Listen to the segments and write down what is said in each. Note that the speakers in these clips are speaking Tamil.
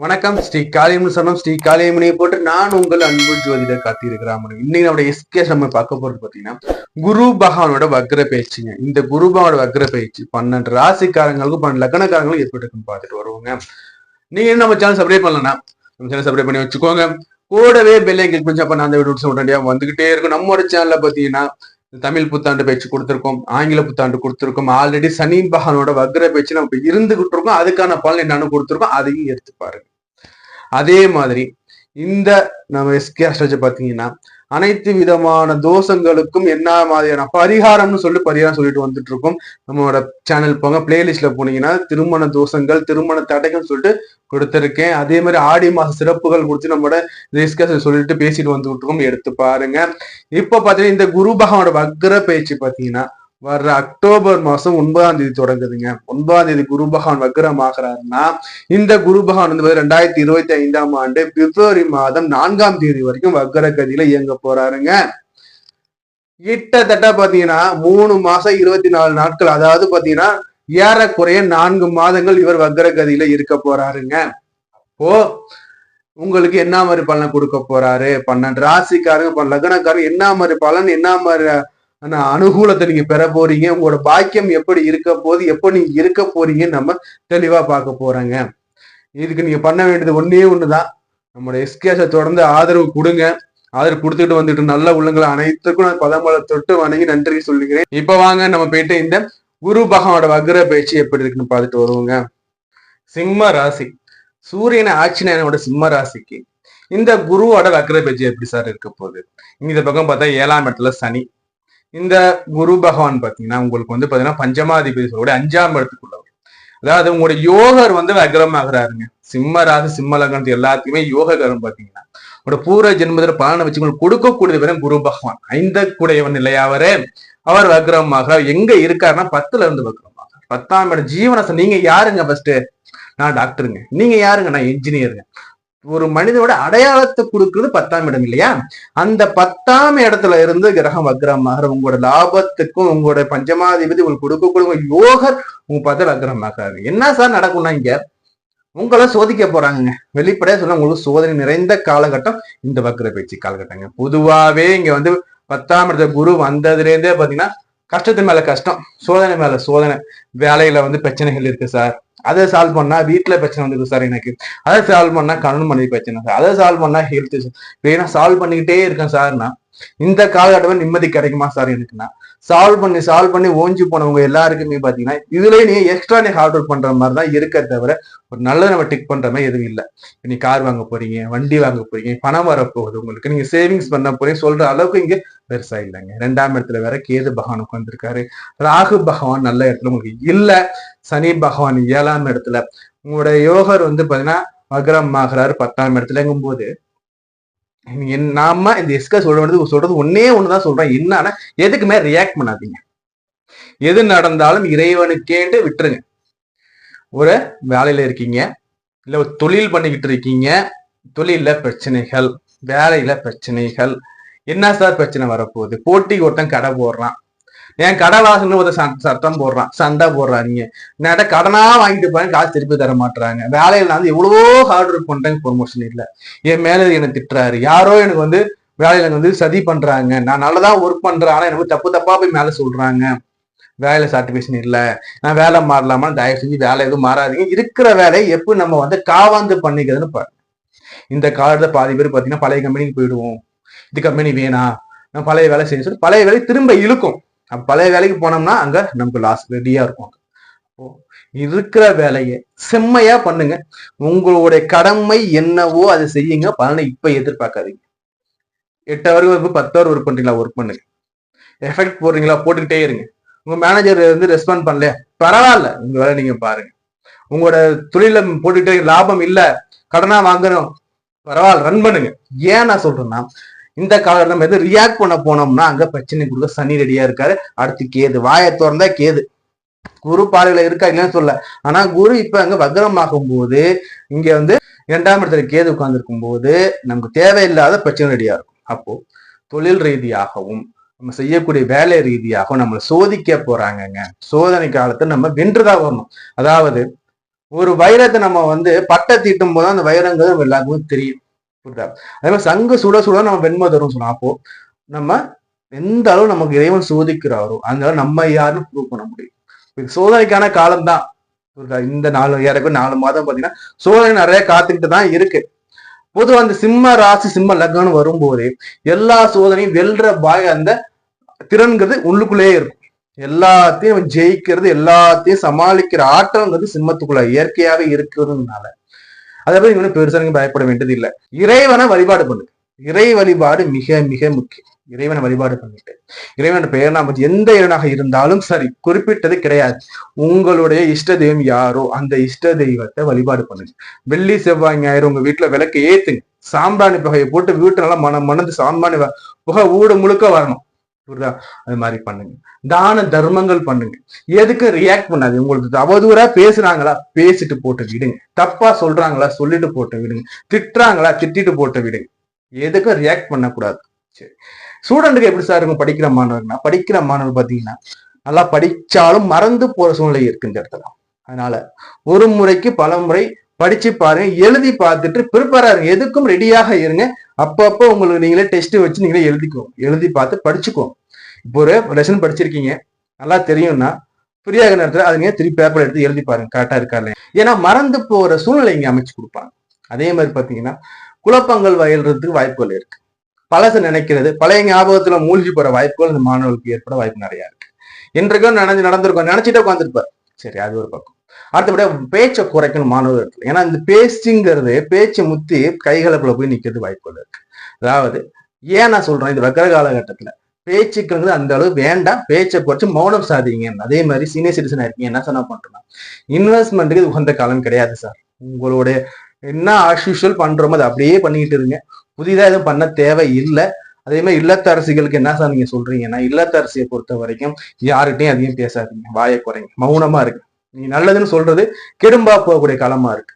வணக்கம் ஸ்ரீ காளியம்மன் சொன்னோம் ஸ்ரீ காளியம்மனை போட்டு நான் உங்கள் அன்பு ஜோதிடர் காத்திருக்கிறாமன் இன்னைக்கு நம்மளோட எஸ்கே நம்ம பார்க்க போறது பாத்தீங்கன்னா குரு பகவானோட வக்ர பயிற்சிங்க. இந்த குரு பகவானோட வக்ர பயிற்சி பன்னெண்டு ராசிக்காரங்களுக்கும் பன்னெண்டு லக்னக்காரங்களுக்கும் ஏற்பட்டுருக்குன்னு பார்த்துட்டு வருவாங்க. நீங்க என்ன நம்ம சேனல் சப்ஸ்கிரைப் பண்ணலன்னா நம்ம சேனல் சப்ஸ்கிரைப் பண்ணி வச்சுக்கோங்க. கூடவே பெல்லை கிளிக் பண்ணி அப்ப நான் அந்த வீடியோஸ் உடனடியா வந்துகிட்டே இருக்கும். நம்மளோட சேனல்ல பாத்தீங்கன்னா தமிழ் புத்தாண்டு பேச்சு கொடுத்துருக்கோம் ஆங்கில புத்தாண்டு கொடுத்துருக்கோம். ஆல்ரெடி சனி பகவானோட வக்ர பேச்சு நம்ம இருந்துகிட்டு இருக்கோம் அதுக்கான பலன் என்னன்னு கொடுத்துருக்கோம். அதையும் எடுத்து பாருங்க. அதே மாதிரி இந்த நம்ம எஸ்கே அஸ்ட்ராஜ் பாத்தீங்கன்னா அனைத்து விதமான தோஷங்களுக்கும் என்ன மாதிரியான பரிகாரம்னு சொல்லி பரிகாரம் சொல்லிட்டு வந்துட்டு இருக்கோம் நம்மளோட சேனல் போங்க பிளேலிஸ்ட்ல போனீங்கன்னா திருமண தோஷங்கள் திருமண தடைகள் சொல்லிட்டு கொடுத்துருக்கேன். அதே மாதிரி ஆடி மாச சிறப்புகள் குறித்து நம்மளோட டிஸ்கஷன் சொல்லிட்டு பேசிட்டு வந்துட்டு இருக்கோம் எடுத்து பாருங்க. இப்ப பாத்தீங்கன்னா இந்த குரு பகவானோட வக்ர பயிற்சி பாத்தீங்கன்னா வர்ற அக்டோபர் மாசம் ஒன்பதாம் தேதி தொடங்குதுங்க. ஒன்பதாம் தேதி குரு பகவான் வக்ரம் ஆகிறாருன்னா இந்த குரு பகவான் வந்து ரெண்டாயிரத்தி இருபத்தி ஐந்தாம் ஆண்டு பிப்ரவரி மாதம் நான்காம் தேதி வரைக்கும் வக்ர கதியில இயங்க போறாருங்க. கிட்டத்தட்ட பாத்தீங்கன்னா மூணு மாசம் இருபத்தி நாலு நாட்கள் அதாவது பாத்தீங்கன்னா ஏறக்குறைய நான்கு மாதங்கள் இவர் வக்ர கதியில இருக்க போறாருங்க. அப்போ உங்களுக்கு என்ன மாதிரி பலன் கொடுக்க போறாரு? பன்னெண்டு ராசிக்காரங்க லக்னக்காரங்க என்ன மாதிரி பலன் என்ன மாதிரி ஆனா அனுகூலத்தை நீங்க பெற போறீங்க. உங்களோட பாக்கியம் எப்படி இருக்க போது எப்போ நீங்க இருக்க போறீங்கன்னு நம்ம தெளிவா பார்க்க போறோங்க. இதுக்கு நீங்க பண்ண வேண்டியது ஒன்னே ஒண்ணுதான். நம்மளோட எஸ்கேஸை தொடர்ந்து ஆதரவு கொடுங்க. ஆதரவு கொடுத்துட்டு வந்துட்டு நல்ல உள்ளங்களை அனைத்துக்கும் நான் பதமலை தொட்டு வணங்கி நன்றி சொல்லுகிறேன். இப்ப வாங்க நம்ம போயிட்டு இந்த குரு பகவானோட வக்ர பயிற்சி எப்படி இருக்குன்னு பார்த்துட்டு வருவோங்க. சிம்ம ராசி. சூரியனை ஆட்சினோட சிம்ம ராசிக்கு. இந்த குருவோட வக்ர பயிற்சி எப்படி சார் இருக்க போகுது? இந்த பக்கம் பார்த்தா ஏழாம் இடத்துல சனி. இந்த குரு பகவான் பாத்தீங்கன்னா உங்களுக்கு வந்து பாத்தீங்கன்னா பஞ்சமாதிபதி சொல்லக்கூடிய அஞ்சாம் இடத்துக்குள்ளவர் அதாவது உங்களுடைய யோகர் வந்து வக்ரம் ஆகுறாருங்க சிம்ம ராசி சிம்ம லக்னத்து எல்லாத்துக்குமே யோககரம் பாத்தீங்கன்னா உங்களோட பூர்வ ஜென்மத்தில் பலனை வச்சு உங்களுக்கு கொடுக்கக்கூடியது பேரும் குரு பகவான். ஐந்த கூடையவன் இல்லையாவரே அவர் வக்ரமாகிறார் எங்க இருக்காருன்னா பத்துல இருந்து வக்ரம் பத்தாம் இடம் ஜீவனசம் நீங்க யாருங்க ஃபர்ஸ்ட் நான் டாக்டருங்க நீங்க யாருங்க? நான் இன்ஜினியருங்க ஒரு மனிதனோட அடையாளத்தை கொடுக்கிறது பத்தாம் இடம் இல்லையா? அந்த பத்தாம் இடத்துல இருந்து கிரகம் அக்ரம் ஆகிற உங்களோட லாபத்துக்கும் உங்களோட பஞ்சமாதிபதி உங்களுக்கு கொடுக்கக்கூடிய யோகர் உங்க அக்ரம் மகா என்ன சார் நடக்கும்னா இங்க? உங்களை சோதிக்க போறாங்க வெளிப்படையா சொல்ல உங்களுக்கு சோதனை நிறைந்த காலகட்டம் இந்த வக்ர பயிற்சி காலகட்டங்க. பொதுவாவே இங்க வந்து பத்தாம் இடத்துல குரு வந்ததுல இருந்தே பாத்தீங்கன்னா கஷ்டத்து மேல கஷ்டம் சோதனை மேல சோதனை. வேலையில வந்து பிரச்சனைகள் இருக்கு சார் அதை சால்வ் பண்ணா வீட்டுல பிரச்சனை வந்துருக்கு சார் எனக்கு. அதை சால்வ் பண்ணா கணவன் மனைவி பிரச்சனை. சார் அதை சால்வ் பண்ணா ஹெல்த் வேணா சால்வ் பண்ணிக்கிட்டே இருக்கேன் சார்னா இந்த காலகட்டம் நிம்மதி கிடைக்குமா சார் எனக்குன்னா சால்வ் பண்ணி சால்வ் பண்ணி ஓஞ்சி போனவங்க எல்லாருக்குமே பாத்தீங்கன்னா இதுலயே நீ எக்ஸ்ட்ரா நீ ஹார்ட் ஒர்க் பண்ற மாதிரி தான் இருக்க தவிர ஒரு நல்ல நம்ம டிக் பண்ற மாதிரி எதுவும் இல்லை. நீ கார் வாங்க போறீங்க வண்டி வாங்க போறீங்க பணம் வரப்போகுது உங்களுக்கு நீங்க சேவிங்ஸ் பண்ண போறீங்க சொல்ற அளவுக்கு இங்க பெருசா இல்லைங்க. ரெண்டாம் இடத்துல வேற கேது பகவான் உட்காந்துருக்காரு ராகு பகவான் நல்ல இடத்துல உங்களுக்கு இல்ல. சனி பகவான் ஏழாம் இடத்துல. உங்களோட யோகர் வந்து பாத்தீங்கன்னா மகரம் ஆகிறாரு பத்தாம் இடத்துலங்கும் போது நாம இந்த எஸ்க சொல்றது சொல்றது ஒன்னே ஒண்ணுதான் சொல்றேன் என்னன்னா எதுக்குமே ரியாக்ட் பண்ணாதீங்க. எது நடந்தாலும் இறைவனுக்கேண்டு விட்டுருங்க. ஒரு வேலையில இருக்கீங்க இல்ல ஒரு தொழில் பண்ணிக்கிட்டு இருக்கீங்க தொழில பிரச்சனைகள் வேலையில பிரச்சனைகள் என்ன சார் பிரச்சனை வரப்போகுது? போட்டிக்கு ஒருத்தன் கடை போடுறான். ஏன் கடலாசுன்னு ஒரு சட்டம் போடுறான். சண்டை போடுறாங்க நட கடனா வாங்கிட்டு போறேன் காசு திருப்பி தர மாட்டாங்க வேலையில வந்து எவ்வளவோ ஹார்ட் ஒர்க் பண்றேன் ப்ரொமோஷன் இல்ல. என் மேல என்னை திட்டுறாரு. யாரோ எனக்கு வந்து வேலையில வந்து சதி பண்றாங்க. நான் நல்லதா ஒர்க் பண்றேன் ஆனா எனக்கு தப்பு தப்பா போய் மேல சொல்றாங்க. வேலை சாட்டிஃபிகேஷன் இல்ல. நான் வேலை மாறலாமா? தயவு செஞ்சு வேலை எதுவும் மாறாதீங்க. இருக்கிற வேலையை எப்படி நம்ம வந்து காவாந்து பண்ணிக்கிறதுன்னு பாருங்க. இந்த காலத்துல பாதி பேர் பாத்தீங்கன்னா பழைய கம்பெனிக்கு போயிடுவோம். இது கம்பெனி வேணாம். நான் பழைய வேலை செய்ய சொல்லி பழைய வேலை திரும்ப இழுக்கும். பழைய வேலைக்கு போனோம்னா அங்க நமக்கு லாஸ் ரெடியா இருக்கும். இருக்கிற வேலையை செம்மையா பண்ணுங்க. உங்களுடைய கடமை என்னவோ அதை செய்யுங்க. பலனை இப்ப எதிர்பார்க்காதீங்க. எட்டு ஹவர் ஒர்க் பத்து ஹவர் ஒர்க் பண்றீங்களா? ஒர்க் பண்ணுங்க. எஃபெக்ட் போடுறீங்களா? போட்டுக்கிட்டே இருங்க. உங்க மேனேஜர் வந்து ரெஸ்பாண்ட் பண்ணல பரவாயில்ல. உங்க வேலை நீங்க பாருங்க. உங்களோட தொழில போட்டுக்கிட்டே லாபம் இல்ல. கடனா வாங்குறோம். பரவாயில்ல. ரன் பண்ணுங்க. ஏன் நான் சொல்றேன்னா இந்த காலர் நம்ம எது ரியாக்ட் பண்ண போனோம்னா அங்க பிரச்சனை கொடுக்க சனி ரெடியா இருக்காரு. அடுத்து கேது. வாயை திறந்தா கேது. குரு பார்வையில இருக்கா இல்லைன்னு சொல்ல ஆனா குரு இப்ப அங்க வக்ரமாகும் போது இங்க வந்து இரண்டாம் இடத்துல கேது உட்கார்ந்துருக்கும் போது நமக்கு தேவையில்லாத பிரச்சனை ரெடியா இருக்கும். அப்போ தொழில் ரீதியாகவும் நம்ம செய்யக்கூடிய வேலை ரீதியாகவும் நம்மளை சோதிக்க போறாங்கங்க. சோதனை காலத்தை நம்ம வென்றுதான் வரணும். அதாவது ஒரு வைரத்தை நம்ம வந்து பட்டை தீட்டும் போது அந்த வைரங்கிறது நம்ம தெரியும். புரியுதா அதே மாதிரி சங்கு சுட சுட நம்ம வெண்மை தரும் சொல்லலாம் அப்போ நம்ம எந்த அளவு நமக்கு இறைவன் சோதிக்கிறாரோ அந்த அளவு நம்ம யாருன்னு ப்ரூவ் பண்ண முடியும். இது சோதனைக்கான காலம் தான் இந்த நாலு ஏறக்கு நாலு மாதம் பாத்தீங்கன்னா சோதனை நிறைய காத்துக்கிட்டு தான் இருக்கு. பொதுவாக அந்த சிம்ம ராசி சிம்ம லக்னம்னு வரும்போதே எல்லா சோதனையும் வெல்ற பாய் அந்த திறன்கிறது உள்ளுக்குள்ளேயே இருக்கும். எல்லாத்தையும் ஜெயிக்கிறது எல்லாத்தையும் சமாளிக்கிற ஆற்றல்ங்கிறது சிம்மத்துக்குள்ள இயற்கையாவே இருக்கிறதுனால. அதை பத்தி இவனு பெருசா நீங்க பயப்பட வேண்டியது இல்லை. இறைவனை வழிபாடு பண்ணு. இறை வழிபாடு மிக மிக முக்கியம். இறைவனை வழிபாடு பண்ணிட்டு. இறைவன் பெயர் நாம் எந்த இறைவனாக இருந்தாலும் சரி குறிப்பிட்டது கிடையாது. உங்களுடைய இஷ்ட தெய்வம் யாரோ அந்த இஷ்ட தெய்வத்தை வழிபாடு பண்ணுங்க வெள்ளி செவ்வாய் ஞாயிறு உங்க வீட்டுல விளக்கு ஏத்துங்க. சாம்பிராணி புகையை போட்டு வீட்டு நல்லா மன மணந்து சாம்பிராணி புகை ஊடு முழுக்க வரணும். புரியுதா? அது மாதிரி பண்ணுங்க. தான தர்மங்கள் பண்ணுங்க. எதுக்கு ரியாக்ட் பண்ணாது உங்களுக்கு அவதூறா பேசுறாங்களா? பேசிட்டு போட்டு விடுங்க. தப்பா சொல்றாங்களா? சொல்லிட்டு போட்டு விடுங்க. திட்டுறாங்களா? திட்டிட்டு போட்டு விடுங்க. எதுக்கும் ரியாக்ட் பண்ணக்கூடாது? சரி. ஸ்டூடெண்ட்டுக்கு எப்படி சார் இருக்கும்? படிக்கிற மாணவர்னா படிக்கிற மாணவர் பாத்தீங்கன்னா நல்லா படிச்சாலும் மறந்து போற சூழ்நிலை இருக்கு இந்த இடத்துல அதனால ஒரு முறைக்கு பல முறை படிச்சு பாருங்க எழுதி பார்த்துட்டு ப்ரிப்பேரா இருங்க. எதுக்கும் ரெடியாக இருங்க. அப்பப்போ உங்களுக்கு நீங்களே டெஸ்ட் வச்சு நீங்களே எழுதிக்கோ. எழுதி பார்த்து படிச்சுக்கோ. இப்போ ஒரு லெசன் படிச்சிருக்கீங்க. நல்லா தெரியும்னா ஃப்ரீயாக நேரத்தில் அதை நீங்கள் திருப்பி பேப்பர் எடுத்து எழுதி பாருங்க. கரெக்டாக இருக்கா இல்லையா? ஏன்னா மறந்து போகிற சூழ்நிலை இங்கே அமைச்சு கொடுப்பாங்க. அதே மாதிரி பார்த்தீங்கன்னா குழப்பங்கள் வயல்றதுக்கு வாய்ப்புகள் இருக்கு. பழச நினைக்கிறது பழைய ஞாபகத்துல மூழ்கி போற வாய்ப்புகள் இந்த மாணவர்களுக்கு ஏற்பட வாய்ப்பு நிறைய இருக்கு. என்றைக்கும் நினைஞ்சு நடந்திருக்கோம். நினைச்சிட்டே உட்காந்துருப்பார் சரி அது ஒரு பக்கம். அடுத்தபடியா பேச்சை குறைக்கணும் மாணவர்கள் ஏன்னா இந்த பேச்சுங்கிறது பேச்சை முத்தி கைகலப்புல போய் நிற்கிறது வாய்ப்புகள் இருக்கு. அதாவது ஏன் நான் சொல்றேன் இந்த வக்கர காலகட்டத்துல பேச்சுக்கிறது அந்த அளவு வேண்டாம் பேச்சை குறைச்சு மௌனம் சாதிங்க. அதே மாதிரி சீனியர் சிட்டிசன் இருக்கீங்க என்ன சொன்னா பண்றோம் இன்வெஸ்ட்மெண்ட்டுக்கு உகந்த காலம் கிடையாது சார். உங்களுடைய என்ன ஆஷ்யூஷுவல் பண்றோமோ அதை அப்படியே பண்ணிக்கிட்டு இருங்க. புதிதா எதுவும் பண்ண தேவை இல்லை. அதே மாதிரி இல்லத்தரசிகளுக்கு என்ன சார் நீங்க சொல்றீங்கன்னா இல்லத்தரசியை பொறுத்த வரைக்கும் யாருகிட்டையும் அதிகம் பேசாதீங்க. வாயை குறைங்க. மௌனமா இருக்கு நீ நல்லதுன்னு சொல்றது கெடும்பா போகக்கூடிய காலமா இருக்கு.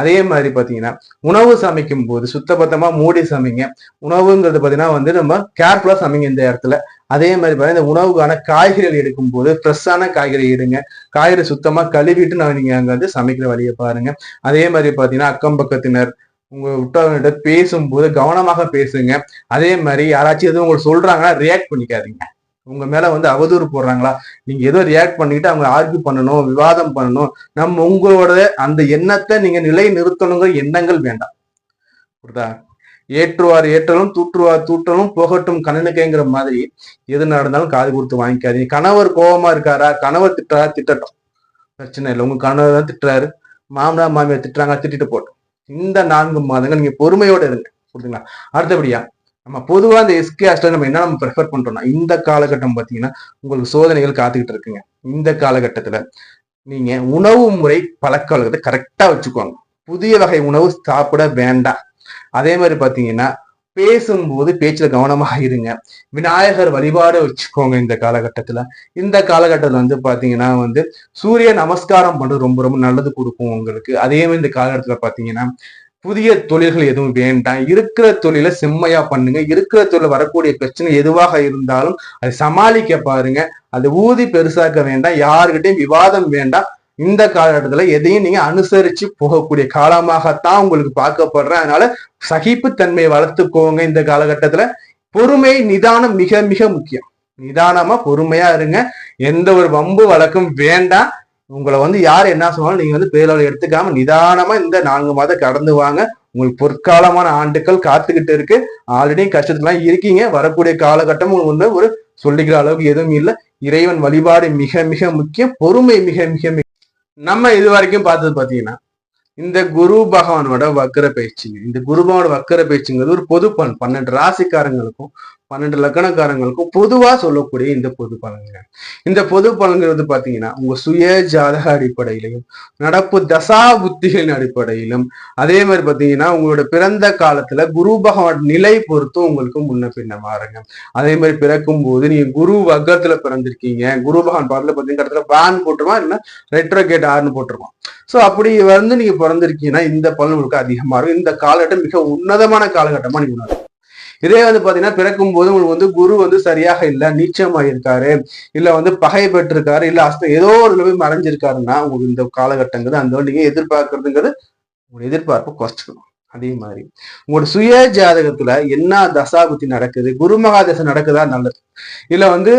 அதே மாதிரி பாத்தீங்கன்னா உணவு சமைக்கும் போது சுத்தபத்தமா மூடி சமைங்க. உணவுங்கிறது பாத்தீங்கன்னா வந்து நம்ம கேர்ஃபுல்லா சமைங்க இந்த இடத்துல. அதே மாதிரி பாத்தீங்கன்னா இந்த உணவுக்கான காய்கறிகள் எடுக்கும் போது ஃப்ரெஷ்ஷான காய்கறி எடுங்க. காய்கறி சுத்தமா கழுவிட்டு நான் நீங்க அங்க வந்து சமைக்கிற வழியை பாருங்க. அதே மாதிரி பாத்தீங்கன்னா அக்கம் பக்கத்தினர் உங்க விட்டவங்கிட்ட பேசும்போது கவனமாக பேசுங்க. அதே மாதிரி யாராச்சும் எதுவும் உங்களுக்கு சொல்றாங்கன்னா ரியாக்ட் பண்ணிக்காதீங்க. உங்க மேல வந்து அவதூறு போடுறாங்களா? நீங்க ஏதோ ரியாக்ட் பண்ணிட்டு அவங்க ஆர்கியூ பண்ணணும் விவாதம் பண்ணணும். நம்ம உங்களோட அந்த எண்ணத்தை நீங்க நிலை நிறுத்தணுங்கிற எண்ணங்கள் வேண்டாம். புரியுதா? ஏற்றுவார் ஏற்றலும் தூற்றுவார் தூற்றலும் போகட்டும் கண்ணனுக்கேங்கிற மாதிரி. எது நடந்தாலும் காது கொடுத்து வாங்கிக்காதீங்க. கணவர் கோபமா இருக்காரா? கணவர் திட்டாரா திட்டட்டும். பிரச்சனை இல்லை. உங்க கணவர் தான் திட்டுறாரு. மாமனார் மாமியார் திட்டுறாங்க திட்டிட்டு போட்டோம் இந்த நான்கு மாதங்கள் நீங்க பொறுமையோட இருங்க. புரியுதுங்களா? அடுத்தபடியா நம்ம பொதுவா இந்த எஸ்கே ஹாஸ்டல் நம்ம என்ன நம்ம ப்ரிஃபர் பண்றோம்னா இந்த காலகட்டம் பாத்தீங்கன்னா உங்களுக்கு சோதனைகள் காத்துக்கிட்டு இருக்குங்க. இந்த காலகட்டத்துல நீங்க உணவு முறை பழக்க வழக்கத்தை கரெக்டா வச்சுக்கோங்க. புதிய வகை உணவு சாப்பிட வேண்டாம். அதே மாதிரி பார்த்தீங்கன்னா பேசும்போது பேச்சுல கவனமாக இருங்க. விநாயகர் வழிபாடு வச்சுக்கோங்க இந்த காலகட்டத்துல. இந்த காலகட்டத்துல வந்து பாத்தீங்கன்னா வந்து சூரிய நமஸ்காரம் பண்ணுறது ரொம்ப ரொம்ப நல்லது கொடுக்கும் உங்களுக்கு. அதே மாதிரி இந்த காலகட்டத்துல பார்த்தீங்கன்னா புதிய தொழில்கள் எதுவும் வேண்டாம். இருக்கிற தொழிலை செம்மையா பண்ணுங்க. இருக்கிற தொழில வரக்கூடிய பிரச்சனை எதுவாக இருந்தாலும் அதை சமாளிக்க பாருங்க. அதை ஊதி பெருசாக்க வேண்டாம். யாருக்கிட்டையும் விவாதம் வேண்டாம். இந்த காலகட்டத்துல எதையும் நீங்க அனுசரிச்சு போகக்கூடிய காலமாகத்தான் உங்களுக்கு பார்க்கப்படுறேன். அதனால சகிப்புத்தன்மையை வளர்த்துக்கோங்க இந்த காலகட்டத்துல. பொறுமை நிதானம் மிக மிக முக்கியம். நிதானமா பொறுமையா இருங்க. எந்த ஒரு வம்பு வழக்கும் வேண்டாம். உங்களை வந்து யார் என்ன சொன்னாலும் நீங்க வந்து பேரளவு எடுத்துக்காம நிதானமா இந்த நான்கு மாதம் கடந்து வாங்க. உங்களுக்கு பொற்காலமான ஆண்டுகள் காத்துக்கிட்டு இருக்கு. ஆல்ரெடி கஷ்டத்துலாம் இருக்கீங்க. வரக்கூடிய காலகட்டம் உங்களுக்கு வந்து ஒரு சொல்லிக்கிற அளவுக்கு எதுவும் இல்லை. இறைவன் வழிபாடு மிக மிக முக்கியம். பொறுமை மிக மிக மிக. நம்ம இது வரைக்கும் பார்த்தது பாத்தீங்கன்னா இந்த குரு பகவானோட வக்கர பயிற்சிங்க இந்த குரு பகவானோட வக்கர பயிற்சிங்கிறது ஒரு பொது பலன் பன்னெண்டு ராசிக்காரங்களுக்கும் பன்னெண்டு லக்கணக்காரங்களுக்கும் பொதுவா சொல்லக்கூடிய இந்த பொது பலன்கள். இந்த பொது பலன்கிறது பாத்தீங்கன்னா உங்க சுய ஜாதக அடிப்படையிலையும் நடப்பு தசா புத்திகளின் அடிப்படையிலும் அதே மாதிரி பாத்தீங்கன்னா உங்களோட பிறந்த காலத்துல குரு பகவான் நிலை பொறுத்தும் உங்களுக்கு முன்ன பின்ன மாறுங்க அதே மாதிரி பிறக்கும் போது நீங்க குரு வர்க்கத்துல பிறந்திருக்கீங்க. குரு பகவான் பாடல பாத்தீங்கன்னா இடத்துல பேன் போட்டுருவான் இல்லைன்னா ரெட்ரோகேட் ஆர்னு போட்டுருவான் சோ அப்படி வந்து நீங்க பிறந்திருக்கீங்கன்னா இந்த பலன் உங்களுக்கு அதிகமா இருக்கும். இந்த காலகட்டம் மிக உன்னதமான காலகட்டமா நீங்க உணரும் இதே வந்து பாத்தீங்கன்னா பிறக்கும் போது உங்களுக்கு வந்து குரு வந்து சரியாக இல்ல நீச்சமாயிருக்காரு இல்ல வந்து பகை பெற்றிருக்காரு இல்ல அஸ்த ஏதோ ஒரு போய் மறைஞ்சிருக்காருன்னா உங்களுக்கு இந்த காலகட்டங்கிறது அந்த நீங்க எதிர்பார்க்கறதுங்கிறது உங்களுடைய எதிர்பார்ப்பு குறைச்சிக்கணும் அதே மாதிரி உங்களோட சுய ஜாதகத்துல என்ன தசாபுத்தி நடக்குது குரு மகாதசை நடக்குதா நல்லது? இல்ல வந்து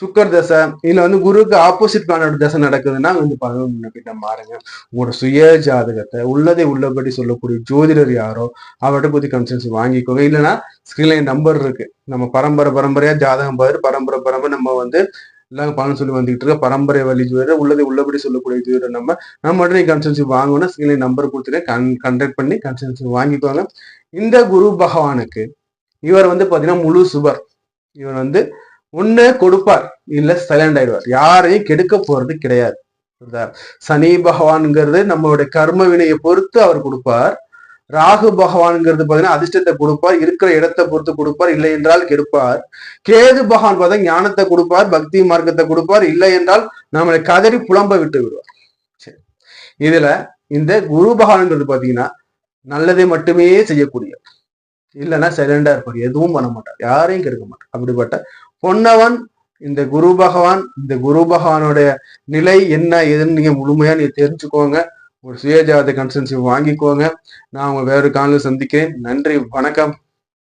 சுக்கர் தசை இல்ல வந்து குருக்கு ஆப்போசிட் பிளானோட தசை நடக்குதுன்னா வந்து பதினொன்று கிட்ட மாறுங்க. உங்களோட சுய ஜாதகத்தை உள்ளதை உள்ளபடி சொல்லக்கூடிய ஜோதிடர் யாரோ அவர்கிட்ட பத்தி கன்சல்ஸ் வாங்கிக்கோங்க. இல்லைன்னா ஸ்கிரீன்ல நம்பர் இருக்கு. நம்ம பரம்பரை பரம்பரையா ஜாதகம் பாரு பரம்பரை பரம்பரை நம்ம வந்து எல்லாம் பலன் சொல்லி வந்துகிட்டு இருக்க பரம்பரை வழி ஜோதிடர் உள்ளதை உள்ளபடி சொல்லக்கூடிய ஜோதிடர் நம்ம. நம்ம உடனே கன்சல்சி வாங்கணும் ஸ்கிரீன்ல நம்பர் கொடுத்துட்டு கன் கண்டக்ட் பண்ணி கன்சல்சி வாங்கிக்கோங்க. இந்த குரு பகவானுக்கு இவர் வந்து பாத்தீங்கன்னா முழு சுபர். இவர் வந்து ஒண்ணு கொடுப்பார். இல்ல சைலண்ட் ஆயிடுவார். யாரையும் கெடுக்க போறது கிடையாது. சனி பகவான்ங்கிறது நம்மளுடைய கர்ம வினையை பொறுத்து அவர் கொடுப்பார். ராகு பகவான்ங்கிறது பாத்தீங்கன்னா அதிர்ஷ்டத்தை கொடுப்பார். இருக்கிற இடத்தை பொறுத்து கொடுப்பார். இல்லை என்றால் கெடுப்பார். கேது பகவான் பார்த்தா ஞானத்தை கொடுப்பார். பக்தி மார்க்கத்தை கொடுப்பார். இல்லை என்றால் நம்மளை கதறி புலம்ப விட்டு விடுவார். சரி. இதுல இந்த குரு பகவான்ங்கிறது பாத்தீங்கன்னா நல்லதை மட்டுமே செய்யக்கூடிய இல்லைன்னா சைலண்டா இருப்பார். எதுவும் பண்ண மாட்டார். யாரையும் கெடுக்க மாட்டார். அப்படிப்பட்ட பொன்னவன் இந்த குரு பகவான் இந்த குரு பகவானுடைய நிலை என்ன ஏதுன்னு நீங்க முழுமையா நீங்க தெரிஞ்சுக்கோங்க. ஒரு சுயஜாத கன்சன்சி வாங்கிக்கோங்க. நான் உங்க வேறு காலையில் சந்திக்கிறேன். நன்றி வணக்கம்.